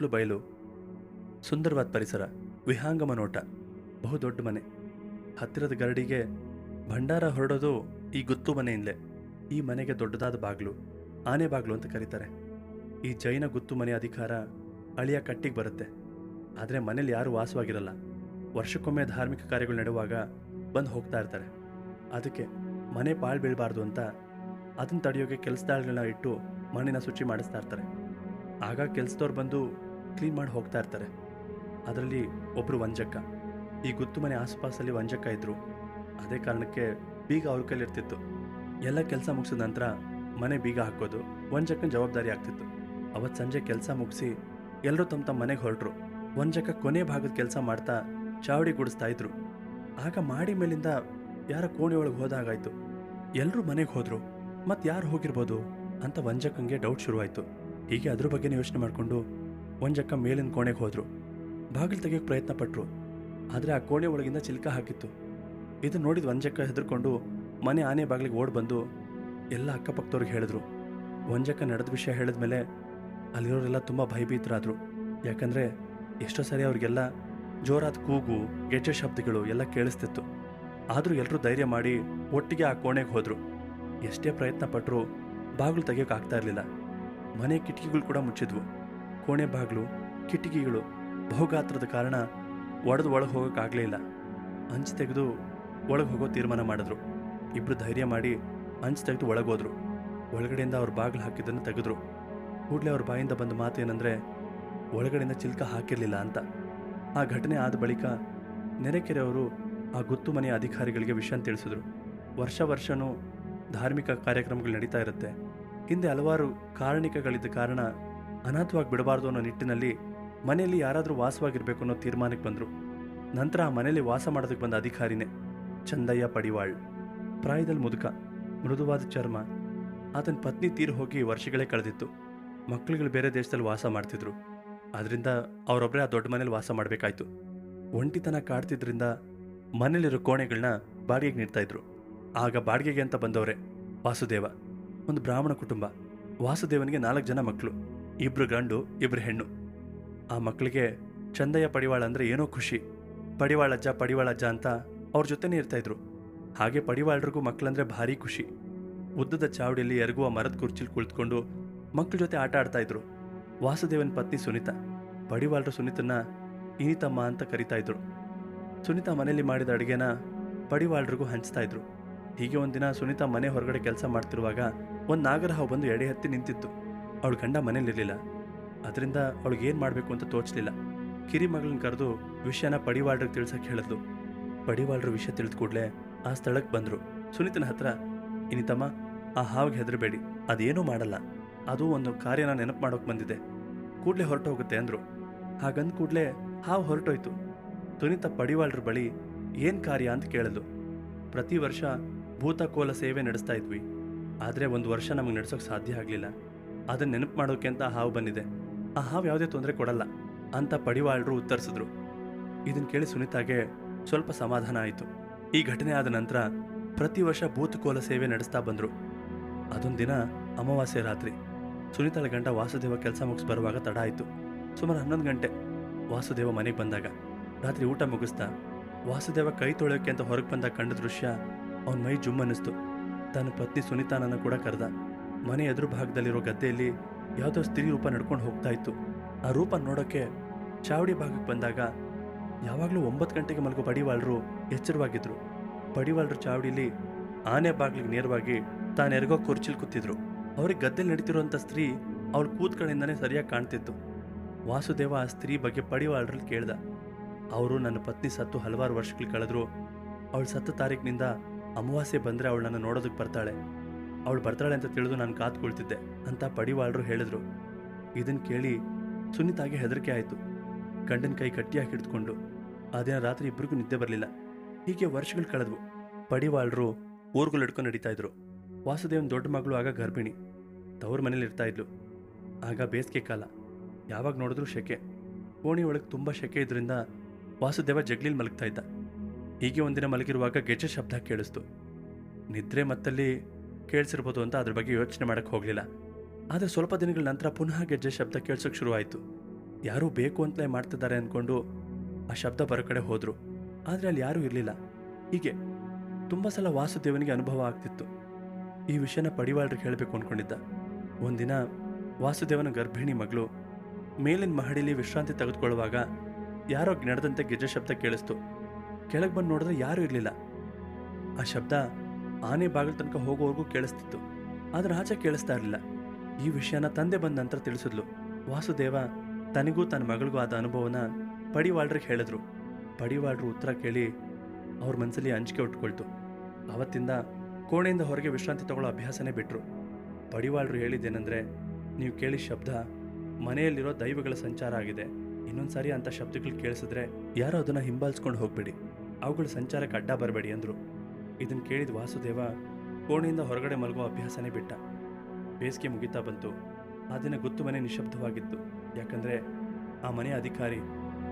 ಸುತ್ತಲೂ ಬಯಲು, ಸುಂದರವಾದ ಪರಿಸರ, ವಿಹಾಂಗಮ ನೋಟ ಬಹುದೊಡ್ಡ ಮನೆ. ಹತ್ತಿರದ ಗರಡಿಗೆ ಭಂಡಾರ ಹೊರಡೋದು ಈ ಗುತ್ತು ಮನೆಯಿಂದಲೇ. ಈ ಮನೆಗೆ ದೊಡ್ಡದಾದ ಬಾಗಿಲು, ಆನೆ ಬಾಗಿಲು ಅಂತ ಕರೀತಾರೆ. ಈ ಜೈನ ಗುತ್ತು ಮನೆ ಅಧಿಕಾರ ಅಳಿಯ ಕಟ್ಟಿಗೆ ಬರುತ್ತೆ. ಆದರೆ ಮನೇಲಿ ಯಾರೂ ವಾಸವಾಗಿರಲ್ಲ. ವರ್ಷಕ್ಕೊಮ್ಮೆ ಧಾರ್ಮಿಕ ಕಾರ್ಯಗಳು ನಡೆಯುವಾಗ ಬಂದು ಹೋಗ್ತಾ ಇರ್ತಾರೆ. ಅದಕ್ಕೆ ಮನೆ ಪಾಳು ಬೀಳಬಾರ್ದು ಅಂತ ಅದನ್ನು ತಡೆಯೋಕೆ ಕೆಲಸದಾಳುಗಳನ್ನ ಇಟ್ಟು ಮಣ್ಣಿನ ಶುಚಿ ಮಾಡಿಸ್ತಾ ಇರ್ತಾರೆ. ಆಗ ಕೆಲಸದವ್ರು ಬಂದು ಕ್ಲೀನ್ ಮಾಡಿ ಹೋಗ್ತಾ ಇರ್ತಾರೆ. ಅದರಲ್ಲಿ ಒಬ್ಬರು ವಂಜಕ್ಕ. ಈ ಗುತ್ತು ಮನೆ ಆಸುಪಾಸಲ್ಲಿ ವಂಜಕ್ಕ ಇದ್ರು. ಅದೇ ಕಾರಣಕ್ಕೆ ಬೀಗ ಅವ್ರ ಕೈಲಿರ್ತಿತ್ತು ಎಲ್ಲ ಕೆಲಸ ಮುಗಿಸಿದ ನಂತರ ಮನೆ ಬೀಗ ಹಾಕೋದು ವಂಜಕ್ಕನ ಜವಾಬ್ದಾರಿ ಆಗ್ತಿತ್ತು. ಅವತ್ತು ಸಂಜೆ ಕೆಲಸ ಮುಗಿಸಿ ಎಲ್ಲರೂ ತಮ್ಮ ತಮ್ಮ ಮನೆಗೆ ಹೊರಟ್ರು. ವಂಜಕ್ಕ ಕೊನೆ ಭಾಗದ ಕೆಲಸ ಮಾಡ್ತಾ ಚಾವಡಿ ಗುಡಿಸ್ತಾ ಇದ್ರು. ಆಗ ಮಾಡಿ ಮೇಲಿಂದ ಯಾರ ಕೋಣೆ ಒಳಗೆ ಹೋದಾಗಾಯ್ತು ಎಲ್ಲರೂ ಮನೆಗೆ ಹೋದ್ರು. ಮತ್ತೆ ಯಾರು ಹೋಗಿರ್ಬೋದು ಅಂತ ವಂಜಕ್ಕಂಗೆ ಡೌಟ್ ಶುರುವಾಯಿತು. ಹೀಗೆ ಅದ್ರ ಬಗ್ಗೆನೇ ಯೋಚನೆ ಮಾಡಿಕೊಂಡು ವಂಜಕ್ಕ ಮೇಲಿನ ಕೋಣೆಗೆ ಹೋದ್ರು. ಬಾಗಿಲು ತೆಗೆಯೋಕೆ ಪ್ರಯತ್ನ ಪಟ್ರು. ಆದರೆ ಆ ಕೋಣೆ ಒಳಗಿಂದ ಚಿಲ್ಕ ಹಾಕಿತ್ತು. ಇದು ನೋಡಿದ ಒಂಜಕ್ಕ ಹೆದರ್ಕೊಂಡು ಮನೆ ಆನೆ ಬಾಗಿಲಿಗೆ ಓಡ್ ಬಂದು ಎಲ್ಲ ಅಕ್ಕಪಕ್ಕದವ್ರಿಗೆ ಹೇಳಿದ್ರು. ಒಂಜಕ್ಕ ನಡೆದ ವಿಷಯ ಹೇಳಿದ ಮೇಲೆ ಅಲ್ಲಿರೋರೆಲ್ಲ ತುಂಬ ಭಯಭೀತರಾದರು. ಯಾಕಂದರೆ ಎಷ್ಟೋ ಸರಿ ಅವ್ರಿಗೆಲ್ಲ ಜೋರಾದ ಕೂಗು, ಗೆಜ್ಜೆ ಶಬ್ದಗಳು ಎಲ್ಲ ಕೇಳಿಸ್ತಿತ್ತು. ಆದರೂ ಎಲ್ಲರೂ ಧೈರ್ಯ ಮಾಡಿ ಒಟ್ಟಿಗೆ ಆ ಕೋಣೆಗೆ ಹೋದರು. ಎಷ್ಟೇ ಪ್ರಯತ್ನ ಪಟ್ಟರು ಬಾಗಿಲು ತೆಗಿಯೋಕೆ ಆಗ್ತಾ ಇರಲಿಲ್ಲ. ಮನೆ ಕಿಟಕಿಗಳು ಕೂಡ ಮುಚ್ಚಿದ್ವು. ಕೋಣೆ ಬಾಗಿಲು, ಕಿಟಕಿಗಳು ಬಹುಗಾತ್ರದ ಕಾರಣ ಒಡೆದು ಒಳಗೆ ಹೋಗೋಕ್ಕಾಗಲೇ ಇಲ್ಲ. ಹಂಚು ತೆಗೆದು ಒಳಗೆ ಹೋಗೋ ತೀರ್ಮಾನ ಮಾಡಿದ್ರು. ಇಬ್ಬರು ಧೈರ್ಯ ಮಾಡಿ ಹಂಚು ತೆಗೆದು ಒಳಗೆ ಹೋದ್ರು. ಒಳಗಡೆಯಿಂದ ಅವ್ರ ಬಾಗಿಲು ಹಾಕಿದ್ದನ್ನು ತೆಗೆದ್ರು. ಕೂಡಲೇ ಅವ್ರ ಬಾಯಿಂದ ಬಂದ ಮಾತು ಏನಂದರೆ, ಒಳಗಡೆಯಿಂದ ಚಿಲ್ಕ ಹಾಕಿರಲಿಲ್ಲ ಅಂತ. ಆ ಘಟನೆ ಆದ ಬಳಿಕ ನೆರೆಕೆರೆಯವರು ಆ ಗುತ್ತು ಮನೆಯ ಅಧಿಕಾರಿಗಳಿಗೆ ವಿಷಯ ತಿಳಿಸಿದ್ರು. ವರ್ಷ ವರ್ಷನೂ ಧಾರ್ಮಿಕ ಕಾರ್ಯಕ್ರಮಗಳು ನಡೀತಾ ಇರುತ್ತೆ. ಹಿಂದೆ ಹಲವಾರು ಕಾರಣಿಕಗಳಿದ್ದ ಕಾರಣ ಅನಾಥವಾಗಿ ಬಿಡಬಾರ್ದು ಅನ್ನೋ ನಿಟ್ಟಿನಲ್ಲಿ ಮನೆಯಲ್ಲಿ ಯಾರಾದರೂ ವಾಸವಾಗಿರಬೇಕು ಅನ್ನೋ ತೀರ್ಮಾನಕ್ಕೆ ಬಂದರು. ನಂತರ ಆ ಮನೆಯಲ್ಲಿ ವಾಸ ಮಾಡೋದಕ್ಕೆ ಬಂದ ಅಧಿಕಾರಿನೇ ಚಂದಯ್ಯ ಪಡಿವಾಳ್. ಪ್ರಾಯದಲ್ಲಿ ಮುದುಕ, ಮೃದುವಾದ ಚರ್ಮ. ಆತನ ಪತ್ನಿ ತೀರು ಹೋಗಿ ವರ್ಷಗಳೇ ಕಳೆದಿತ್ತು. ಮಕ್ಕಳುಗಳು ಬೇರೆ ದೇಶದಲ್ಲಿ ವಾಸ ಮಾಡ್ತಿದ್ರು. ಅದರಿಂದ ಅವರೊಬ್ಬರೇ ಆ ದೊಡ್ಡ ಮನೇಲಿ ವಾಸ ಮಾಡಬೇಕಾಯ್ತು. ಒಂಟಿತನ ಕಾಡ್ತಿದ್ರಿಂದ ಮನೇಲಿರೋ ಕೋಣೆಗಳನ್ನ ಬಾಡಿಗೆಗೆ ನೀಡ್ತಾ ಇದ್ರು. ಆಗ ಬಾಡಿಗೆಗೆ ಅಂತ ಬಂದವರೇ ವಾಸುದೇವ. ಒಂದು ಬ್ರಾಹ್ಮಣ ಕುಟುಂಬ. ವಾಸುದೇವನಿಗೆ ನಾಲ್ಕು ಜನ ಮಕ್ಕಳು ಇಬ್ರು ಗಂಡು, ಇಬ್ರು ಹೆಣ್ಣು. ಆ ಮಕ್ಕಳಿಗೆ ಚಂದಯ್ಯ ಪಡಿವಾಳ ಅಂದರೆ ಏನೋ ಖುಷಿ. ಪಡಿವಾಳಜ್ಜ ಪಡಿವಾಳಜ್ಜ ಅಂತ ಅವ್ರ ಜೊತೆನೇ ಇರ್ತಾಯಿದ್ರು ಹಾಗೆ ಪಡಿವಾಳರಿಗೂ ಮಕ್ಕಳಂದ್ರೆ ಭಾರಿ ಖುಷಿ. ಉದ್ದದ ಚಾವಡಿಯಲ್ಲಿ ಎರಗುವ ಮರದ ಕುರ್ಚಿಲಿ ಕುಳಿತುಕೊಂಡು ಮಕ್ಕಳ ಜೊತೆ ಆಟ ಆಡ್ತಾ ಇದ್ರು. ವಾಸುದೇವನ ಪತ್ನಿ ಸುನೀತಾ. ಪಡಿವಾಳರು ಸುನೀತನ್ನ ಇನಿತಮ್ಮ ಅಂತ ಕರಿತಾ ಇದ್ರು. ಸುನೀತಾ ಮನೆಯಲ್ಲಿ ಮಾಡಿದ ಅಡುಗೆನ ಪಡಿವಾಳರಿಗೂ ಹಂಚ್ತಾ ಇದ್ರು. ಹೀಗೆ ಒಂದಿನ ಸುನೀತಾ ಮನೆ ಹೊರಗಡೆ ಕೆಲಸ ಮಾಡ್ತಿರುವಾಗ ಒಂದು ನಾಗರಹ ಬಂದು ಎಡೆ ಹತ್ತಿ ನಿಂತಿತ್ತು. ಅವಳ ಗಂಡ ಮನೇಲಿರಲಿಲ್ಲ ಅದರಿಂದ ಅವಳಿಗೆ ಏನು ಮಾಡಬೇಕು ಅಂತ ತೋಚಲಿಲ್ಲ. ಕಿರಿ ಮಗಳನ್ನ ಕರೆದು ವಿಷಯನ ಪಡಿವಾಳ್ರಿಗೆ ತಿಳ್ಸಕ್ಕೆ ಹೇಳಿದ್ಲು. ಪಡಿವಾಳ್ರ ವಿಷಯ ತಿಳಿದ ಕೂಡಲೇ ಆ ಸ್ಥಳಕ್ಕೆ ಬಂದರು. ಸುನೀತನ ಹತ್ರ, ಇನಿತಮ್ಮ, ಆ ಹಾವಿಗೆ ಹೆದರಬೇಡಿ. ಅದೇನೂ ಮಾಡಲ್ಲ. ಅದು ಒಂದು ಕಾರ್ಯನ ನೆನಪು ಮಾಡೋಕೆ ಬಂದಿದೆ. ಕೂಡಲೇ ಹೊರಟು ಹೋಗುತ್ತೆ ಅಂದರು. ಹಾಗಂದ ಕೂಡಲೇ ಹಾವು ಹೊರಟೋಯ್ತು. ಸುನೀತ ಪಡಿವಾಳ್ರ ಬಳಿ ಏನು ಕಾರ್ಯ? ಅಂತ ಕೇಳಿದ್ಲು. ಪ್ರತಿ ವರ್ಷ ಭೂತಕೋಲ ಸೇವೆ ನಡೆಸ್ತಾ ಇದ್ವಿ. ಆದರೆ ಒಂದು ವರ್ಷ ನಮಗೆ ನಡೆಸೋಕೆ ಸಾಧ್ಯ ಆಗಲಿಲ್ಲ. ಅದನ್ನು ನೆನಪು ಮಾಡೋಕೆ ಅಂತ ಹಾವು ಬಂದಿದೆ. ಆ ಹಾವು ಯಾವುದೇ ತೊಂದರೆ ಕೊಡಲ್ಲ ಅಂತ ಪಡಿವಾಳರು ಉತ್ತರಿಸಿದ್ರು. ಇದನ್ನು ಕೇಳಿ ಸುನೀತಾಗೆ ಸ್ವಲ್ಪ ಸಮಾಧಾನ ಆಯಿತು. ಈ ಘಟನೆ ಆದ ನಂತರ ಪ್ರತಿ ವರ್ಷ ಭೂತಕೋಲ ಸೇವೆ ನಡೆಸ್ತಾ ಬಂದರು. ಅದೊಂದು ದಿನ ಅಮಾವಾಸ್ಯೆ ರಾತ್ರಿ ಸುನೀತಾಳ ಗಂಡ ವಾಸುದೇವ ಕೆಲಸ ಮುಗಿಸ್ ಬರುವಾಗ ತಡ ಆಯಿತು. ಸುಮಾರು ಹನ್ನೊಂದು ಗಂಟೆ ವಾಸುದೇವ ಮನೆಗೆ ಬಂದಾಗ. ರಾತ್ರಿ ಊಟ ಮುಗಿಸ್ತಾ ವಾಸುದೇವ ಕೈ ತೊಳೆಯೋಕೆ ಅಂತ ಹೊರಗೆ ಬಂದಾಗ ಕಂಡ ದೃಶ್ಯ ಅವನ ಮೈ ಜುಮ್ಮನಿಸ್ತು ತನ್ನ ಪತ್ನಿ ಸುನೀತಾನನ್ನು ಕೂಡ ಕರೆದ. ಮನೆ ಎದುರು ಭಾಗದಲ್ಲಿರೋ ಗದ್ದೆಯಲ್ಲಿ ಯಾವುದೋ ಸ್ತ್ರೀ ರೂಪ ನಡ್ಕೊಂಡು ಹೋಗ್ತಾ ಇತ್ತು. ಆ ರೂಪ ನೋಡೋಕ್ಕೆ ಚಾವಡಿ ಭಾಗಕ್ಕೆ ಬಂದಾಗ ಯಾವಾಗಲೂ ಒಂಬತ್ತು ಗಂಟೆಗೆ ಮಲಗೋ ಬಡಿವಾಳರು ಎಚ್ಚರವಾಗಿದ್ರು. ಬಡಿವಾಳರು ಚಾವಡಿಲಿ ಆನೆ ಬಾಗಿಲಿಗೆ ನೇರವಾಗಿ ತಾನೆರಗೋ ಕುರ್ಚಿಲಿ ಕೂತಿದ್ರು. ಅವ್ರಿಗೆ ಗದ್ದೆಲಿ ನಡೀತಿರುವಂಥ ಸ್ತ್ರೀ ಅವಳ ಕೂತ್ಗಳಿಂದನೇ ಸರಿಯಾಗಿ ಕಾಣ್ತಿತ್ತು. ವಾಸುದೇವ ಆ ಸ್ತ್ರೀ ಬಗ್ಗೆ ಪಡಿವಾಳರಲ್ಲಿ ಕೇಳ್ದ. ಅವರು ನನ್ನ ಪತ್ನಿ ಸತ್ತು ಹಲವಾರು ವರ್ಷಗಳು ಕಳೆದ್ರು. ಅವಳು ಸತ್ತ ತಾರೀಕಿನಿಂದ ಅಮಾವಾಸ್ಯೆ ಬಂದರೆ ಅವಳನ್ನು ನೋಡೋದಕ್ಕೆ ಬರ್ತಾಳೆ. ಅವಳು ಬರ್ತಾಳೆ ಅಂತ ತಿಳಿದು ನಾನು ಕಾತ್ಕೊಳ್ತಿದ್ದೆ ಅಂತ ಪಡಿವಾಳರು ಹೇಳಿದ್ರು. ಇದನ್ನು ಕೇಳಿ ಸುನಿತಾಗೆ ಹೆದರಿಕೆ ಆಯಿತು. ಗಂಡನ ಕೈ ಗಟ್ಟಿಯಾಗಿ ಹಿಡಿದುಕೊಂಡು ಆ ದಿನ ರಾತ್ರಿ ಇಬ್ಬರಿಗೂ ನಿದ್ದೆ ಬರಲಿಲ್ಲ. ಹೀಗೆ ವರ್ಷಗಳು ಕಳೆದ್ವು. ಪಡಿವಾಳರು ಊರುಗಳು ಹಿಡ್ಕೊಂಡು ನಡೀತಾ ಇದ್ರು. ವಾಸುದೇವನ ದೊಡ್ಡ ಮಗಳು ಆಗ ಗರ್ಭಿಣಿ. ತವ್ರ ಮನೇಲಿ ಇರ್ತಾ ಇದ್ಲು. ಆಗ ಬೇಸಿಗೆ ಕಾಲ. ಯಾವಾಗ ನೋಡಿದ್ರೂ ಶೆಕೆ. ಕೋಣಿ ಒಳಗೆ ತುಂಬ ಶೆಕೆ ಇದ್ರಿಂದ ವಾಸುದೇವ ಜಗ್ಲಿಲ್ ಮಲಗ್ತಾ ಇದ್ದ. ಹೀಗೆ ಒಂದಿನ ಮಲಗಿರುವಾಗ ಗೆಜ್ಜೆ ಶಬ್ದ ಕೇಳಿಸ್ತು. ನಿದ್ರೆ ಮತ್ತಲ್ಲಿ ಕೇಳಿಸಿರ್ಬೋದು ಅಂತ ಅದ್ರ ಬಗ್ಗೆ ಯೋಚನೆ ಮಾಡೋಕ್ಕೆ ಹೋಗಲಿಲ್ಲ. ಆದರೆ ಸ್ವಲ್ಪ ದಿನಗಳ ನಂತರ ಪುನಃ ಗೆಜ್ಜೆ ಶಬ್ದ ಕೇಳಿಸೋಕೆ ಶುರುವಾಯಿತು. ಯಾರೂ ಬೇಕು ಅಂತಲೇ ಮಾಡ್ತಿದ್ದಾರೆ ಅಂದ್ಕೊಂಡು ಆ ಶಬ್ದ ಬರೋ ಕಡೆ ಹೋದರು. ಆದರೆ ಅಲ್ಲಿ ಯಾರೂ ಇರಲಿಲ್ಲ. ಹೀಗೆ ತುಂಬ ಸಲ ವಾಸುದೇವನಿಗೆ ಅನುಭವ ಆಗ್ತಿತ್ತು. ಈ ವಿಷಯನ ಪಡಿವಾಳ್ರಿಗೆ ಹೇಳಬೇಕು ಅಂದ್ಕೊಂಡಿದ್ದ ಒಂದಿನ ವಾಸುದೇವನ ಗರ್ಭಿಣಿ ಮಗಳು ಮೇಲಿನ ಮಹಡಿಲಿ ವಿಶ್ರಾಂತಿ ತೆಗೆದುಕೊಳ್ಳುವಾಗ ಯಾರೋ ನಡೆದಂತೆ ಗೆಜ್ಜೆ ಶಬ್ದ ಕೇಳಿಸ್ತು. ಕೆಳಗೆ ಬಂದು ನೋಡಿದ್ರೆ ಯಾರೂ ಇರಲಿಲ್ಲ. ಆ ಶಬ್ದ ಆನೆ ಬಾಗಿಲು ತನಕ ಹೋಗೋವರೆಗೂ ಕೇಳಿಸ್ತಿತ್ತು. ಆದ್ರೆ ಆಚೆ ಕೇಳಿಸ್ತಾ ಇರಲಿಲ್ಲ. ಈ ವಿಷಯನ ತಂದೆ ಬಂದ ನಂತರ ತಿಳಿಸಿದ್ಲು. ವಾಸುದೇವ, ತನಿಗೂ ತನ್ನ ಮಗಳಿಗೂ ಆದ ಅನುಭವನ ಪಡಿವಾಳ್ರಿಗೆ ಹೇಳಿದ್ರು. ಪಡಿವಾಳ್ರು ಉತ್ತರ ಕೇಳಿ ಅವ್ರ ಮನಸ್ಸಲ್ಲಿ ಅಂಜಿಕೆ ಉಟ್ಕೊಳ್ತು. ಅವತ್ತಿಂದ ಕೋಣೆಯಿಂದ ಹೊರಗೆ ವಿಶ್ರಾಂತಿ ತಗೊಳ್ಳೋ ಅಭ್ಯಾಸನೇ ಬಿಟ್ರು. ಪಡಿವಾಳ್ರು ಹೇಳಿದ್ದೇನೆಂದ್ರೆ, ನೀವು ಕೇಳಿ ಶಬ್ದ, ಮನೆಯಲ್ಲಿರೋ ದೈವಗಳ ಸಂಚಾರ ಆಗಿದೆ. ಇನ್ನೊಂದು ಸಾರಿ ಅಂಥ ಶಬ್ದಗಳು ಕೇಳಿಸಿದ್ರೆ ಯಾರೋ ಅದನ್ನು ಹಿಂಬಾಲಿಸ್ಕೊಂಡು ಹೋಗ್ಬೇಡಿ. ಅವುಗಳ ಸಂಚಾರಕ್ಕೆ ಅಡ್ಡ ಬರಬೇಡಿ ಅಂದರು. ಇದನ್ನು ಕೇಳಿದ ವಾಸುದೇವ ಕೋಣೆಯಿಂದ ಹೊರಗಡೆ ಮಲಗುವ ಅಭ್ಯಾಸನೇ ಬಿಟ್ಟ. ಬೇಸಿಗೆ ಮುಗಿತಾ ಬಂತು. ಆ ದಿನ ಗೊತ್ತು ಮನೆ ನಿಶಬ್ದವಾಗಿತ್ತು ಯಾಕಂದರೆ ಆ ಮನೆಯ ಅಧಿಕಾರಿ,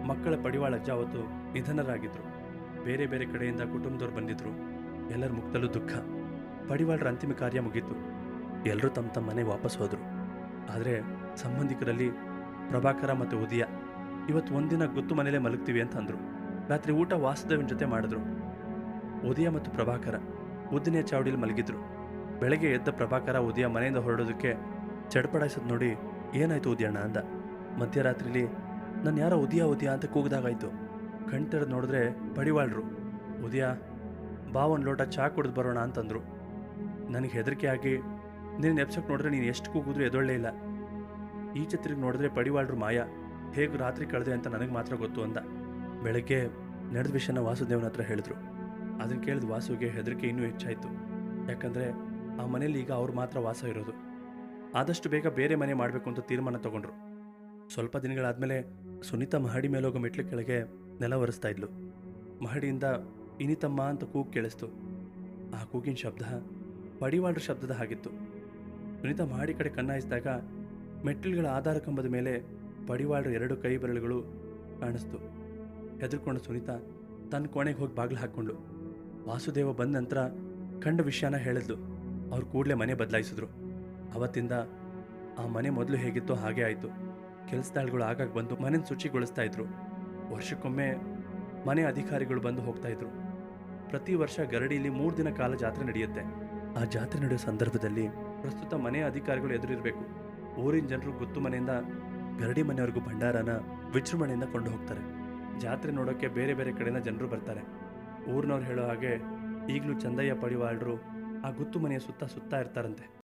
ಮಕ್ಕಳ ಪಡಿವಾಳ ಅಜ್ಜ ಅವತ್ತು ನಿಧನರಾಗಿದ್ದರು ಬೇರೆ ಬೇರೆ ಕಡೆಯಿಂದ ಕುಟುಂಬದವ್ರು ಬಂದಿದ್ರು. ಎಲ್ಲರ ಮುಖದಲ್ಲೂ ದುಃಖ. ಪಡಿವಾಳರ ಅಂತಿಮ ಕಾರ್ಯ ಮುಗೀತು. ಎಲ್ಲರೂ ತಮ್ಮ ತಮ್ಮ ಮನೆ ವಾಪಸ್ ಹೋದರು. ಆದರೆ ಸಂಬಂಧಿಕರಲ್ಲಿ ಪ್ರಭಾಕರ ಮತ್ತು ಉದಯ ಇವತ್ತು ಒಂದಿನ ಗೊತ್ತು ಮನೇಲೆ ಮಲಗ್ತೀವಿ ಅಂತ ಅಂದರು. ರಾತ್ರಿ ಊಟ ವಾಸುದೇವನ ಜೊತೆ ಮಾಡಿದ್ರು. ಉದಯ ಮತ್ತು ಪ್ರಭಾಕರ ಉದ್ದನೆಯ ಚಾವಡಿಲಿ ಮಲಗಿದ್ರು. ಬೆಳಗ್ಗೆ ಎದ್ದ ಪ್ರಭಾಕರ ಉದಯ ಮನೆಯಿಂದ ಹೊರಡೋದಕ್ಕೆ ಚಡ್ಪಡಾಯಿಸೋದು ನೋಡಿ ಏನಾಯ್ತು ಉದಯಣ್ಣ ಅಂದ. ಮಧ್ಯರಾತ್ರಿಲಿ ನಾನು ಯಾರೋ ಉದಯ ಉದಯ ಅಂತ ಕೂಗ್ದಾಗಾಯ್ತು. ಕಣ್ ತೆರೆದು ನೋಡಿದ್ರೆ ಪಡಿವಾಳ್ರು ಉದಯ ಬಾ ಒಂದು ಲೋಟ ಚಹಾ ಕುಡಿದು ಬರೋಣ ಅಂತಂದ್ರು. ನನಗೆ ಹೆದರಿಕೆ ಆಗಿ ನೀನು ನೆಪ್ಸಕ್ಕೆ ನೋಡಿದ್ರೆ ನೀನು ಎಷ್ಟು ಕೂಗಿದ್ರು ಎದೊಳ್ಳೇ ಇಲ್ಲ. ಈ ಚಿತ್ರಕ್ಕೆ ನೋಡಿದ್ರೆ ಪಡಿವಾಳ್ರು ಮಾಯ. ಹೇಗೆ ರಾತ್ರಿ ಕಳೆದೆ ಅಂತ ನನಗೆ ಮಾತ್ರ ಗೊತ್ತು ಅಂದ. ಬೆಳಗ್ಗೆ ನಡೆದ ವಿಷಯನ ವಾಸುದೇವನ ಹತ್ರ ಹೇಳಿದ್ರು. ಅದನ್ನು ಕೇಳಿದ ವಾಸುಗೆ ಹೆದರಿಕೆ ಇನ್ನೂ ಹೆಚ್ಚಾಯಿತು. ಯಾಕಂದರೆ ಆ ಮನೇಲಿ ಈಗ ಅವ್ರು ಮಾತ್ರ ವಾಸ ಇರೋದು. ಆದಷ್ಟು ಬೇಗ ಬೇರೆ ಮನೆ ಮಾಡಬೇಕು ಅಂತ ತೀರ್ಮಾನ ತಗೊಂಡ್ರು. ಸ್ವಲ್ಪ ದಿನಗಳಾದಮೇಲೆ ಸುನೀತಾ ಮಹಡಿ ಮೇಲೆ ಹೋಗೋ ಮೆಟ್ಲು ಕೆಳಗೆ ನೆಲ ಒರೆಸ್ತಾ ಇದ್ಲು. ಮಹಡಿಯಿಂದ ಇನಿತಮ್ಮ ಅಂತ ಕೂಗು ಕೇಳಿಸ್ತು. ಆ ಕೂಗಿನ ಶಬ್ದ ಪಡಿವಾಳ್ರ ಶಬ್ದದ ಹಾಗಿತ್ತು. ಸುನೀತಾ ಮಹಡಿ ಕಡೆ ಕಣ್ಣಾಯಿಸಿದಾಗ ಮೆಟ್ಟಿಲುಗಳ ಆಧಾರ ಕಂಬದ ಮೇಲೆ ಪಡಿವಾಳ್ರ ಎರಡು ಕೈ ಬೆರಳುಗಳು ಕಾಣಿಸ್ತು. ಹೆದರ್ಕೊಂಡ ಸುನೀತಾ ತನ್ನ ಕೋಣೆಗೆ ಹೋಗಿ ಬಾಗಿಲು ಹಾಕ್ಕೊಂಡ್ಳು ವಾಸುದೇವ ಬಂದ ನಂತರ ಕಂಡ ವಿಷಯನ ಹೇಳಿದ್ಲು. ಅವ್ರು ಕೂಡಲೇ ಮನೆ ಬದಲಾಯಿಸಿದ್ರು. ಅವತ್ತಿಂದ ಆ ಮನೆ ಮೊದಲು ಹೇಗಿತ್ತೋ ಹಾಗೆ ಆಯಿತು. ಕೆಲಸದಾಳುಗಳು ಆಗಾಗ ಬಂದು ಮನೇನ ಶುಚಿಗೊಳಿಸ್ತಾ ಇದ್ರು. ವರ್ಷಕ್ಕೊಮ್ಮೆ ಮನೆ ಅಧಿಕಾರಿಗಳು ಬಂದು ಹೋಗ್ತಾ ಇದ್ರು. ಪ್ರತಿ ವರ್ಷ ಗರಡಿಯಲ್ಲಿ ಮೂರು ದಿನ ಕಾಲ ಜಾತ್ರೆ ನಡೆಯುತ್ತೆ. ಆ ಜಾತ್ರೆ ನಡೆಯೋ ಸಂದರ್ಭದಲ್ಲಿ ಪ್ರಸ್ತುತ ಮನೆ ಅಧಿಕಾರಿಗಳು ಎದುರಿರಬೇಕು. ಊರಿನ ಜನರು ಗುತ್ತು ಮನೆಯಿಂದ ಗರಡಿ ಮನೆಯವರೆಗೂ ಭಂಡಾರನ ವಿಜೃಂಭಣೆಯಿಂದ ಕೊಂಡು ಹೋಗ್ತಾರೆ ಜಾತ್ರೆ ನೋಡೋಕ್ಕೆ ಬೇರೆ ಬೇರೆ ಕಡೆಯಿಂದ ಜನರು ಬರ್ತಾರೆ. ಊರಿನವ್ರು ಹೇಳೋ ಹಾಗೆ ಈಗಲೂ ಚಂದಯ್ಯ ಪಡಿವಾಳರು ಆ ಗುತ್ತು ಮನೆಯ ಸುತ್ತ ಸುತ್ತಾ ಇರ್ತಾರಂತೆ.